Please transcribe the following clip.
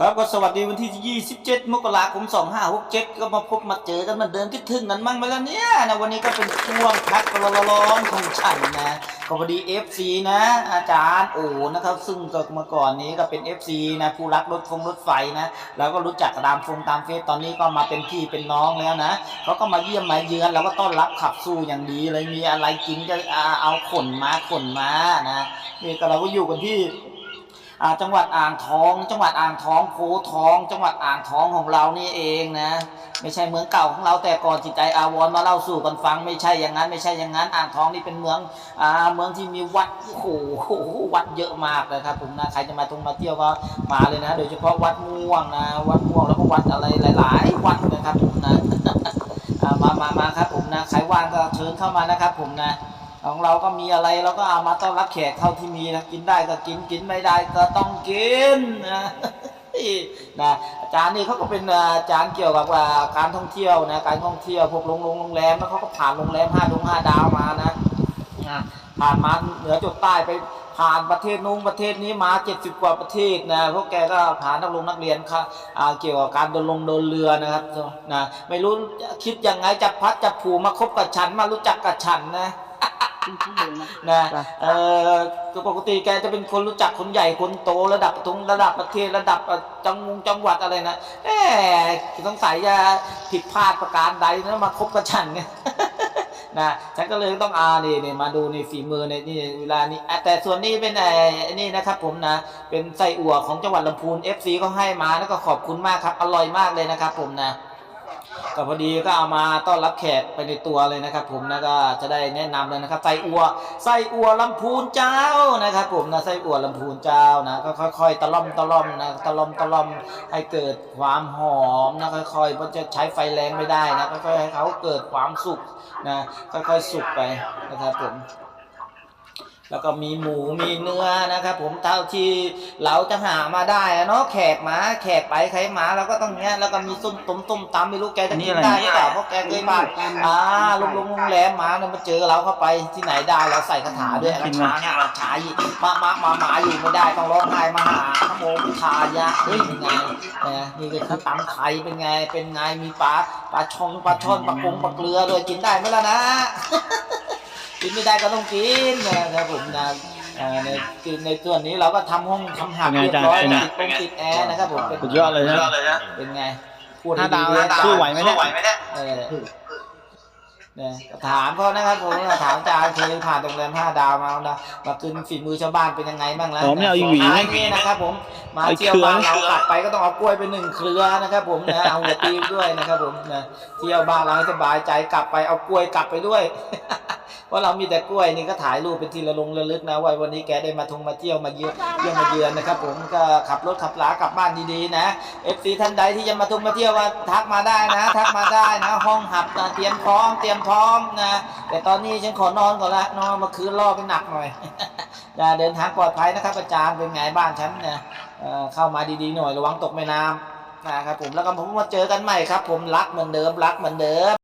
ครับก็สวัสดีวันที่ 27 มกราคม 2567 ก็มาพบมาเจอกันเหมือนเดิมคิดถึงนั้นมั่งไหมล่ะเนี่ยนะวันนี้ก็เป็นช่วงพักร้อนๆของฉันนะก็พอดี FC นะ อาจารย์โอ้นะครับ ซึ่งเมื่อก่อนนี้ก็เป็น FC นะผู้รักรถฟงรถไฟนะแล้วก็รู้จักกระดามฟงตามเฟซตอนนี้ก็มาเป็นพี่เป็นน้องแล้วนะเขาก็มาเยี่ยมมาเยือนแล้วก็ต้อนรับขับสู้อย่างดีเลยมีอะไรกินก็เอาขนมาขนมานะนี่ก็เราก็อยู่กันที่ อ่าจังหวัดอ่างทอง จังหวัดอ่างทองโพทอง จังหวัดอ่างทองของเรานี่เองนะ ไม่ใช่เมืองเก่าของเราแต่ก่อนจิตใจอาวรมาเล่าสู่กันฟัง ไม่ใช่อย่างนั้น ไม่ใช่อย่างนั้น อ่างทองนี่เป็นเมืองอ่าเมืองที่มีวัดโอ้โหวัดเยอะมากนะครับผมนะใครจะมาตรงมาเที่ยวก็มาเลยนะ โดยเฉพาะวัดม่วงนะวัดม่วงแล้วก็วัดอะไรหลาย ๆ วัดนะครับผมนะมามามาครับผมนะใครว่างก็เชิญเข้ามานะครับผมนะ ของเราก็มีอะไรเราก็เอามาต้อนรับแขกเท่าที่มีนะกินได้ก็กินกินไม่ได้ก็ต้องกินนะนะอาจารย์นี่เขาก็เป็นอาจารย์เกี่ยวกับการท่องเที่ยวนะการท่องเที่ยวพวกโรงโรงแรมแล้วเขาก็ผ่านโรงแรมห้าดงห้าดาวมานะผ่านมาเหนือจุดใต้ไปผ่านประเทศนู้นประเทศนี้มาเจ็ดสิบกว่าประเทศนะพวกแกก็ผ่านนักลงนักเรียนค่ะเกี่ยวกับการเดินลงเดินเรือนะครับนะไม่รู้คิดยังไงจะพัดจะผูมาคบกับฉันมารู้จักกับฉันนะ นะเออคือปกติแกจะเป็นคนรู้จักคนใหญ่คนโตระดับทุงระดับประเทศระดับเอ่อจังหวงจังหวัดอะไรนะแหมสงสัยจะผิดพลาดประการใดนะมาคบกับฉันไงนะฉันก็เลยต้องอานี่นี่มาดูในฝีมือในนี่เวลานี้อะแต่ส่วนนี้เป็นไอ้ไอ้นี่นะครับผมนะ เป็นไส้อั่วของจังหวัดลำพูน FC เขาให้มาแล้วก็ขอบคุณมากครับ อร่อยมากเลยนะครับผมนะ ก็พอดีก็เอามาต้อนรับแขกไปในตัวเลยนะครับ ผมนะก็จะได้แนะนำเลยนะครับไส้อัวไส้อัวลำพูนเจ้านะครับ ผมนะไส้อัวลำพูนเจ้านะก็ค่อยๆตะล่อมตะล่อมนะตะล่อมตะล่อมให้เกิดความหอมนะค่อยๆมันจะใช้ไฟแรงไม่ได้นะค่อยๆให้เขาเกิดความสุกนะค่อยๆสุกไปนะครับผม แล้วก็มีหมูมีเนื้อนะครับผมเท่าที่เราจะหามาได้อะเนาะแขกมาแขกไปใครมาเราก็ต้องเนี้ยแล้วก็มีส้มต้มต้มตำไม่รู้แกจะกินได้หรือเปล่าเพราะแกเคยมาอ่าลงลงโรงแรมมาเนี่ยมาเจอเราเข้าไปที่ไหนได้เราใส่คาถาด้วยนะช้าเนี่ยเราช้าอีกมามามามาอยู่ไม่ได้ต้องร้องไห้มาหาขโมยทายะเฮ้ยเป็นไงนะนี่ก็คือตำไทยเป็นไงเป็นไงมีปลาปลาช่องปลาช่อนปลากงปลาเกลือด้วยกินได้ไหมล่ะนะ กินไม่ได้ก็ต้องกินนะครับผมนะเอ่อในคือในส่วนนี้เราก็ทำห้องทำหักเป็นไงเรียบร้อยอาจารย์ติดตรงติดแอร์นะครับผมเป็นสุดยอดเลยนะเป็นไงพูดห้าดาวดีนะๆสู้ไหวไหมเนี่ยเออเนี่ยก็ถามเขานะครับผมถามอาจารย์เคยผ่านโรงแรมห้าดาวมาแล้วนะมากินฝีมือชาวบ้านเป็นยังไงบ้างแล้วอ๋อไม่เอาอีหวีไหมนี่นะครับผมมาเอาเที่ยวเครือบ้านเรากลับไปก็ต้องเอากล้วยไปหนึ่งเครือนะครับผมนะเอาหัวปีด้วยนะครับผมนะเที่ยวบ้านเราให้สบายใจกลับไปเอากล้วยกลับไปด้วย เพราะเรามีแต่กล้วยนี่ก็ถ่ายรูปเป็นทีละลงระลึกนะว่าวันนี้แกได้มาทงมาเที่ยวมาเยือนเยี่ยมมาเยือนนะครับ ผมก็ขับรถขับลากลับบ้านดีๆนะเอฟซีท่านใดที่จะมาทงมาเที่ยวว่าทักมาได้นะ ทักมาได้นะ ห้องหับนะเตรียมพร้อมเตรียมพร้อมนะแต่ตอนนี้ฉันขอนอนก่อนละนอนมาคืนรอไปหนักหน่อยอย่าเดินทางปลอดภัยนะครับอาจารย์เป็นไงบ้านฉันเนี่ยเข้ามาดีๆหน่อยระวังตกแม่น้ำนะครับผมแล้วก็ผมมาเจอกันใหม่ครับ ผมรักเหมือนเดิมรักเหมือนเดิม